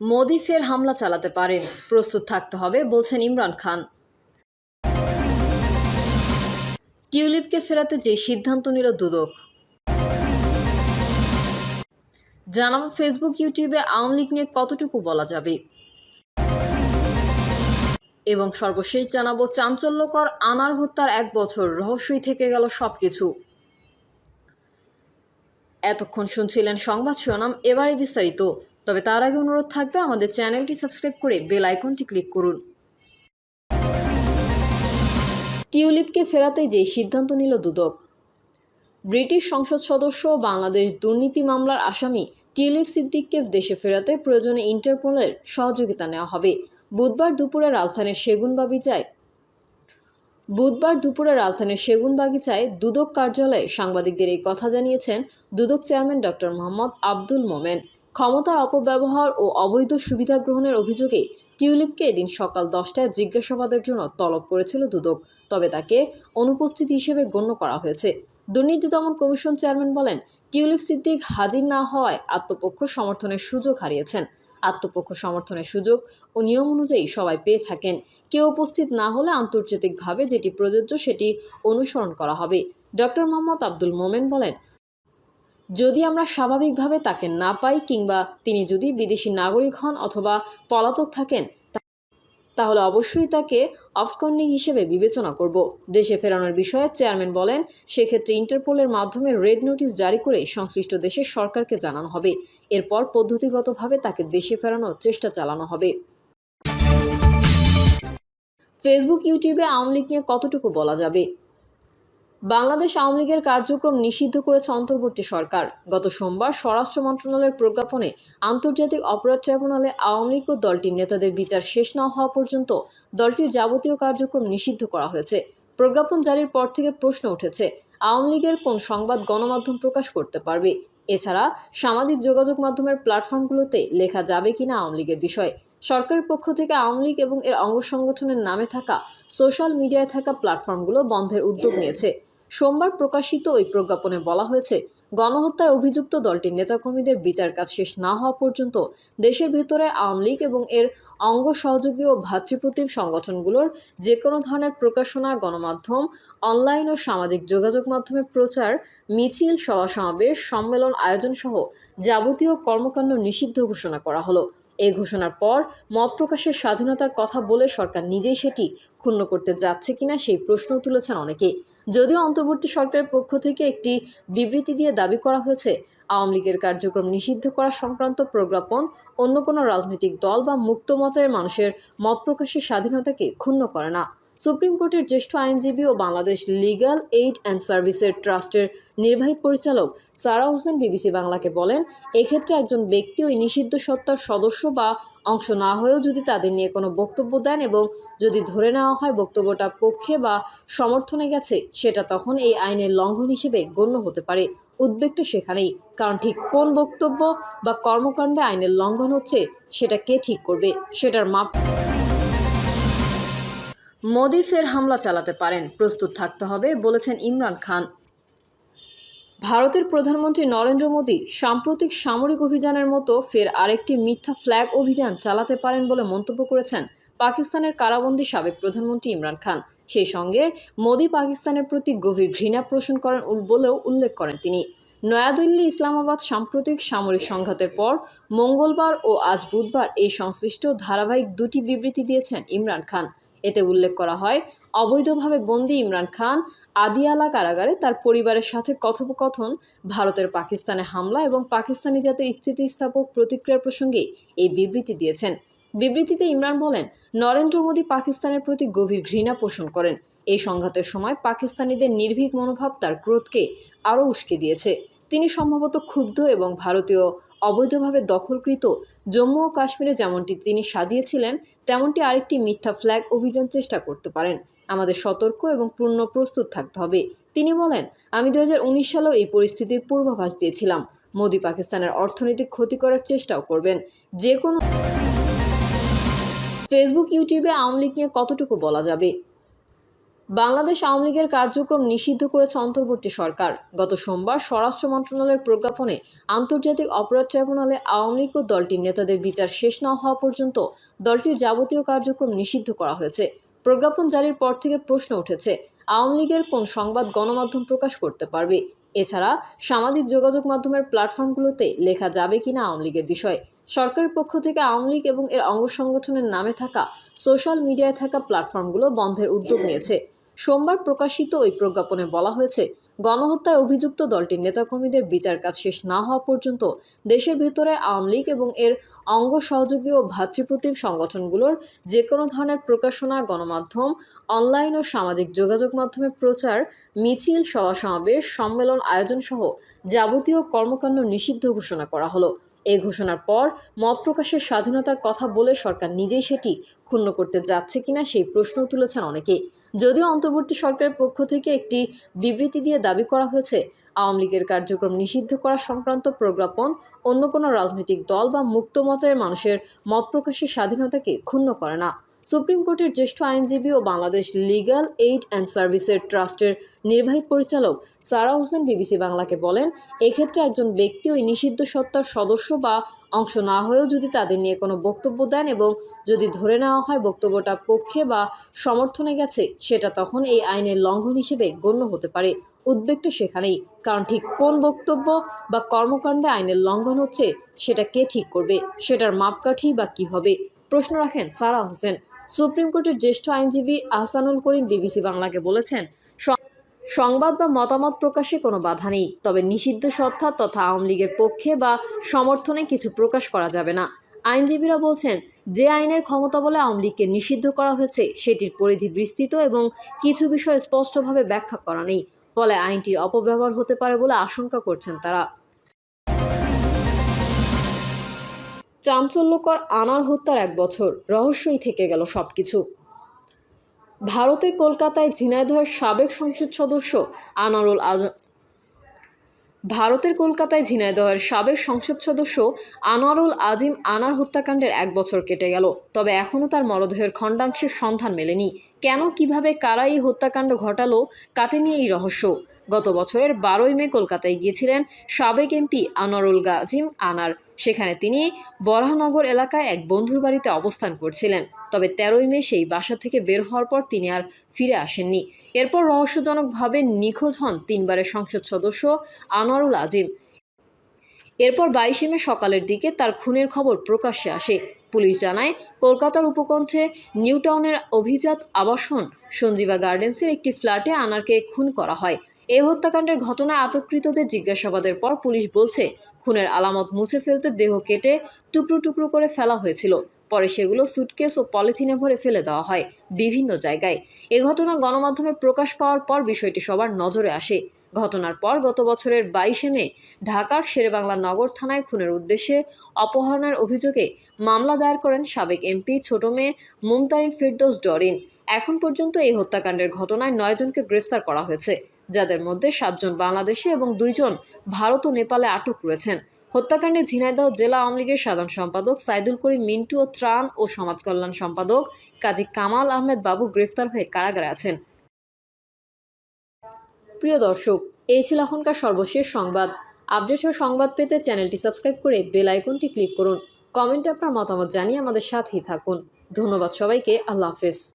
মোদি ফের হামলা চালাতে পারেন। প্রস্তুত থাকতে হবে, বলছেন ইমরান খান। টিউলিপকে ফেরাতে যে সিদ্ধান্ত নিল দুদক। জানাব ফেসবুক, ইউটিউবে আওয়ামী লীগ নিয়ে কতটুকু বলা যাবে। এবং সর্বশেষ জানাব, চাঞ্চল্যকর আনার হত্যার এক বছর রহস্যই থেকে গেল সবকিছু। এতক্ষণ শুনছিলেন সংবাদ শিরোনাম, এবারে বিস্তারিত। তবে তার আগে অনুরোধ থাকবে আমাদের চ্যানেলটি সাবস্ক্রাইব করে বেল আইকনটি ক্লিক করুন। টিউলিপকে ফেরাতে যে সিদ্ধান্ত নিল দুদক। ব্রিটিশ সংসদ সদস্য বাংলাদেশ দুর্নীতি মামলার আসামি টিউলিপ সিদ্দিককে দেশে ফেরাতে প্রয়োজনে ইন্টারপোলের সহযোগিতা নেওয়া হবে। বুধবার দুপুরে রাজধানীর সেগুনবাগিচায় বুধবার দুপুরে রাজধানীর সেগুনবাগিচায় দুদক কার্যালয়ে সাংবাদিকদের এই কথা জানিয়েছেন দুদক চেয়ারম্যান ডক্টর মোহাম্মদ আব্দুল মোমেন। ক্ষমতার অপব্যবহার ও অবৈধ সুবিধা গ্রহণের অভিযোগে টিউলিপকে এদিন সকাল দশটায় জিজ্ঞাসাবাদের জন্য তলব করেছিল দুদক। তবে তাকে অনুপস্থিত হিসেবে গণ্য করা হয়েছে। দুর্নীতি দমন কমিশন চেয়ারম্যান বলেন, টিউলিপ সিদ্দিক হাজির না হওয়ায় আত্মপক্ষ সমর্থনের সুযোগ হারিয়েছেন। আত্মপক্ষ সমর্থনের সুযোগ ও নিয়ম অনুযায়ী সবাই পেয়ে থাকেন। কেউ উপস্থিত না হলে আন্তর্জাতিকভাবে যেটি প্রযোজ্য সেটি অনুসরণ করা হবে। ডক্টর মোহাম্মদ আব্দুল মোমেন বলেন যদি আমরা স্বাভাবিকভাবে তাকে না পাই কিংবা তিনি যদি বিদেশি নাগরিক হন অথবা পলাতক থাকেন, তাহলে অবশ্যই তাকে অবসকন্ডিং হিসেবে বিবেচনা করব। দেশে ফেরানোর বিষয়ে চেয়ারম্যান বলেন, সেক্ষেত্রে ইন্টারপোলের মাধ্যমে রেড নোটিশ জারি করে সংশ্লিষ্ট দেশের সরকারকে জানানো হবে। এরপর পদ্ধতিগতভাবে তাকে দেশে ফেরানোর চেষ্টা চালানো হবে। ফেসবুক, ইউটিউবে আওয়ামী লীগ নিয়ে কতটুকু বলা যাবে? বাংলাদেশ আওয়ামী লীগের কার্যক্রম নিষিদ্ধ করেছে অন্তর্বর্তী সরকার। গত সোমবার স্বরাষ্ট্র মন্ত্রণালয়ের প্রজ্ঞাপনে আন্তর্জাতিক অপরাধ ট্রাইব্যুনালে আওয়ামী লীগ ও দলটির নেতাদের বিচার শেষ না হওয়া পর্যন্ত দলটির যাবতীয় কার্যক্রম নিষিদ্ধ করা হয়েছে। প্রজ্ঞাপন জারির পর থেকে প্রশ্ন উঠেছে, আওয়ামী লীগের কোন সংবাদ গণমাধ্যম প্রকাশ করতে পারবে? এছাড়া সামাজিক যোগাযোগ মাধ্যমের প্ল্যাটফর্মগুলোতে লেখা যাবে কিনা আওয়ামী লীগের বিষয়ে? সরকারের পক্ষ থেকে আওয়ামী লীগ এবং এর অঙ্গ সংগঠনের নামে থাকা সোশ্যাল মিডিয়ায় থাকা প্ল্যাটফর্মগুলো বন্ধের উদ্যোগ নিয়েছে। সোমবার প্রকাশিত ওই প্রজ্ঞাপনে বলা হয়েছে, গণহত্যায় অভিযুক্ত দলটির নেতাকর্মীদের বিচার কাজ শেষ না হওয়া পর্যন্ত দেশের ভেতরে আওয়ামী লীগ এবং এর অঙ্গ সহযোগী ও ভাতৃপ্রতিম সংগঠনগুলোর যে কোনো ধরনের প্রকাশনা, গণমাধ্যম, অনলাইন ও সামাজিক যোগাযোগ মাধ্যমে প্রচার, মিছিল সভা সমাবেশ সম্মেলন, আয়োজন সহ যাবতীয় কর্মকাণ্ড নিষিদ্ধ ঘোষণা করা হলো। এই ঘোষণার পর মত প্রকাশের স্বাধীনতার কথা বলে সরকার নিজেই সেটি ক্ষুণ্ণ করতে যাচ্ছে কিনা সেই প্রশ্ন তুলেছেন অনেকে যদিও অন্তর্বর্তী সরকারের পক্ষ থেকে একটি বিবৃতি দিয়ে দাবি করা হয়েছে, আওয়ামী লীগের কার্যক্রম নিষিদ্ধ করা সংক্রান্ত প্রজ্ঞাপন অন্য কোনো রাজনৈতিক দল বা মুক্তমতের মানুষের মত প্রকাশের স্বাধীনতাকে ক্ষুণ্ণ করে না। সুপ্রিম কোর্টের জ্যেষ্ঠ আইনজীবী ও বাংলাদেশ লিগ্যাল এইড অ্যান্ড সার্ভিসের ট্রাস্টের নির্বাহী পরিচালক সারা হোসেন বিবিসি বাংলাকে বলেন, এক্ষেত্রে একজন ব্যক্তি ওই নিষিদ্ধ সত্তার সদস্য বা অংশ না হয়েও যদি তাদের নিয়ে কোনো বক্তব্য দেন এবং যদি ধরে নেওয়া হয় বক্তব্যটা পক্ষে বা সমর্থনে গেছে, সেটা তখন এই আইনের লঙ্ঘন হিসেবে গণ্য হতে পারে। উদ্বেগটা সেখানেই, কারণ ঠিক কোন বক্তব্য বা কর্মকাণ্ডে আইনের লঙ্ঘন হচ্ছে, সেটা কে ঠিক করবে, সেটার মাপ মোদি ফের হামলা চালাতে পারেন, প্রস্তুত থাকতে হবে, বলেছেন ইমরান খান। ভারতের প্রধানমন্ত্রী নরেন্দ্র মোদী সাম্প্রতিক সামরিক অভিযানের মতো ফের আরেকটি মিথ্যা ফ্ল্যাগ অভিযান চালাতে পারেন বলে মন্তব্য করেছেন পাকিস্তানের কারাবন্দী সাবেক প্রধানমন্ত্রী ইমরান খান। সেই সঙ্গে মোদি পাকিস্তানের প্রতি গভীর ঘৃণা পোষণ করেন বলেও উল্লেখ করেন তিনি। নয়াদিল্লি ইসলামাবাদ সাম্প্রতিক সামরিক সংঘাতের পর মঙ্গলবার ও আজ বুধবার এই সংশ্লিষ্ট ধারাবাহিক দুটি বিবৃতি দিয়েছেন ইমরান খান। এতে উল্লেখ করা হয়, অবৈধভাবে বন্দি ইমরান খান আদিয়ালা কারাগারে তার পরিবারের সাথে কথোপকথন, ভারতের পাকিস্তানে হামলা এবং পাকিস্তানি জাতির স্থিতিস্থাপক প্রতিক্রিয়া প্রসঙ্গে এই বিবৃতি দিয়েছেন। বিবৃতিতে ইমরান বলেন, নরেন্দ্র মোদী পাকিস্তানের প্রতি গভীর ঘৃণা পোষণ করেন। এই সংঘাতের সময় পাকিস্তানিদের নির্ভীক মনোভাব তার ক্রোধকে আরও উস্কে দিয়েছে। তিনি সম্ভবত ক্ষুব্ধ এবং ভারতীয় অবৈধভাবে দখলকৃত জম্মু ও কাশ্মীরে যেমনটি তিনি সাজিয়েছিলেন, তেমনটি আরেকটি মিথ্যা ফ্ল্যাগ অভিযান চেষ্টা করতে পারেন। আমাদের সতর্ক এবং পূর্ণ প্রস্তুত থাকতে হবে। তিনি বলেন, আমি দু হাজার উনিশ সালেও এই পরিস্থিতির পূর্বাভাস দিয়েছিলাম। মোদি পাকিস্তানের অর্থনৈতিক ক্ষতি করার চেষ্টাও করবেন। যে কোনো ফেসবুক, ইউটিউবে আওয়ামী লীগ নিয়ে কতটুকু বলা যাবে? বাংলাদেশ আওয়ামী লীগের কার্যক্রম নিষিদ্ধ করেছে অন্তর্বর্তী সরকার। গত সোমবার স্বরাষ্ট্র মন্ত্রণালয়ের প্রজ্ঞাপনে আন্তর্জাতিক অপরাধ ট্রাইব্যুনালে আওয়ামী লীগ ও দলটির নেতাদের বিচার শেষ না হওয়া পর্যন্ত দলটির যাবতীয় কার্যক্রম নিষিদ্ধ করা হয়েছে। প্রজ্ঞাপন জারির পর থেকে প্রশ্ন উঠেছে, আওয়ামী লীগের কোন সংবাদ গণমাধ্যম প্রকাশ করতে পারবে? এছাড়া সামাজিক যোগাযোগ মাধ্যমের প্ল্যাটফর্মগুলোতে লেখা যাবে কিনা আওয়ামী লীগের বিষয়? সরকারের পক্ষ থেকে আওয়ামী লীগ এবং এর অঙ্গ সংগঠনের নামে থাকা সোশ্যাল মিডিয়ায় থাকা প্ল্যাটফর্মগুলো বন্ধের উদ্যোগ নিয়েছে। সোমবার প্রকাশিত ওই প্রজ্ঞাপনে বলা হয়েছে, গণহত্যায় অভিযুক্ত দলটির নেতাকর্মীদের বিচার কাজ শেষ না হওয়া পর্যন্ত দেশের ভেতরে আওয়ামী লীগ এবং এর অঙ্গ সহযোগী ও ভাতৃপ্রতিম সংগঠনগুলোর যে কোনো ধরনের প্রকাশনা, গণমাধ্যম, অনলাইন ও সামাজিক যোগাযোগ মাধ্যমে প্রচার, মিছিল সভা সমাবেশ সম্মেলন আয়োজন সহ যাবতীয় কর্মকাণ্ড নিষিদ্ধ ঘোষণা করা হলো। এই ঘোষণার পর মত প্রকাশের স্বাধীনতার কথা বলে সরকার নিজেই সেটি ক্ষুণ্ণ করতে যাচ্ছে কিনা সেই প্রশ্ন তুলেছেন অনেকে যদিও অন্তর্বর্তী সরকারের পক্ষ থেকে একটি বিবৃতি দিয়ে দাবি করা হয়েছে, আওয়ামী লীগের কার্যক্রম নিষিদ্ধ করা সংক্রান্ত প্রজ্ঞাপন অন্য কোনো রাজনৈতিক দল বা মুক্তমতের মানুষের মত প্রকাশের স্বাধীনতাকে ক্ষুণ্ণ করে না। সুপ্রিম কোর্টের জ্যেষ্ঠ আইনজীবী ও বাংলাদেশ লিগ্যাল এইড অ্যান্ড সার্ভিসের ট্রাস্টের নির্বাহী পরিচালক সারা হোসেন বিবিসি বাংলাকে বলেন, এক্ষেত্রে একজন ব্যক্তি ওই নিষিদ্ধ সত্তার সদস্য বা অংশ না হয়েও যদি তাদের নিয়ে কোনো বক্তব্য দেন এবং যদি ধরে নেওয়া হয় বক্তব্যটা পক্ষে বা সমর্থনে গেছে, সেটা তখন এই আইনের লঙ্ঘন হিসেবে গণ্য হতে পারে। উদ্বেগটা সেখানেই, কারণ ঠিক কোন বক্তব্য বা কর্মকাণ্ডে আইনের লঙ্ঘন হচ্ছে, সেটা কে ঠিক করবে, সেটার মাপকাঠি বা কী হবে? প্রশ্ন রাখেন সারা হোসেন। সুপ্রিম কোর্টের জ্যেষ্ঠ আইনজীবী আহসানুল করিম বিবিসি বাংলাকে বলেছেন সংবাদ বা মতামত প্রকাশে কোনো বাধা নেই, তবে নিষিদ্ধ সত্তা তথা আওয়ামী লীগের পক্ষে বা সমর্থনে কিছু প্রকাশ করা যাবে না। আইনজীবীরা বলছেন, যে আইনের ক্ষমতা বলে আওয়ামী লীগকে নিষিদ্ধ করা হয়েছে, সেটির পরিধি বিস্তৃত এবং কিছু বিষয় স্পষ্টভাবে ব্যাখ্যা করা নেই, ফলে আইনটির অপব্যবহার হতে পারে বলে আশঙ্কা করছেন তারা। চাঞ্চল্যকর আনার হত্যার এক বছর। রহস্যই থেকে গেল সব কিছু ভারতের কলকাতায় ঝিনাইদহের সাবেক সংসদ সদস্য আনারুল আজ ভারতের কলকাতায় ঝিনাইদহের সাবেক সংসদ সদস্য আনোয়ারুল আজিম আনার হত্যাকাণ্ডের এক বছর কেটে গেল। তবে এখনও তার মরদেহের খণ্ডাংশের সন্ধান মেলেনি। কেন, কীভাবে, কারা এই হত্যাকাণ্ড ঘটালো কাটেনি এই রহস্য। গত বছরের বারোই মে কলকাতায় গিয়েছিলেন সাবেক এমপি আনোয়ারুল গাজিম আনার। সেখানে তিনি বরাহনগর এলাকায় এক বন্ধুর বাড়িতে অবস্থান করছিলেন। তবে তেরোই মে সেই বাসা থেকে বের হওয়ার পর তিনি আর ফিরে আসেননি। এরপর রহস্যজনকভাবে নিখোঁজ হন তিনবারের সংসদ সদস্য আনোয়ারুল আজিম। এরপর বাইশে মে সকালের দিকে তার খুনের খবর প্রকাশ্যে আসে। পুলিশ জানায়, কলকাতার উপকণ্ঠে নিউটাউনের অভিজাত আবাসন সঞ্জীবা গার্ডেন্সের একটি ফ্ল্যাটে আনারকে খুন করা হয়। এই হত্যাকাণ্ডের ঘটনায় আটককৃতদের জিজ্ঞাসাবাদের পর পুলিশ বলছে, খুনের আলামত মুছে ফেলতে দেহ কেটে টুকরো টুকরো করে ফেলা হয়েছিল। পরে সেগুলো সুটকেস ও পলিথিনে ভরে ফেলে দেওয়া হয় বিভিন্ন জায়গায়। এ ঘটনা গণমাধ্যমে প্রকাশ পাওয়ার পর বিষয়টি সবার নজরে আসে। ঘটনার পর গত বছরের বাইশে মে, ঢাকার শেরেবাংলা নগর থানায় খুনের উদ্দেশ্যে অপহরণের অভিযোগে মামলা দায়ের করেন সাবেক এমপি ছোট মেয়ে মুমতারিন ফিরদৌস ডরিন। এখন পর্যন্ত এই হত্যাকাণ্ডের ঘটনায় নয়জনকে গ্রেফতার করা হয়েছে। যাদের মধ্যে সাতজন বাংলাদেশে এবং দুইজন ভারত ও নেপালে আটক রয়েছেন। হত্যাকাণ্ডে ঝিনাইদহ জেলা আওয়ামী লীগের সাধারণ সম্পাদক সাইদুল করিম মিন্টু ও ত্রাণ ও সমাজ কল্যাণ সম্পাদক কাজী কামাল আহমেদ বাবু গ্রেফতার হয়ে কারাগারে আছেন। প্রিয় দর্শক, এই ছিল এখনকার সর্বশেষ সংবাদ। আপডেট ও সংবাদ পেতে চ্যানেলটি সাবস্ক্রাইব করে বেল আইকনটি ক্লিক করুন। কমেন্টে আপনার মতামত জানিয়ে আমাদের সাথেই থাকুন। ধন্যবাদ সবাইকে, আল্লাহ হাফেজ।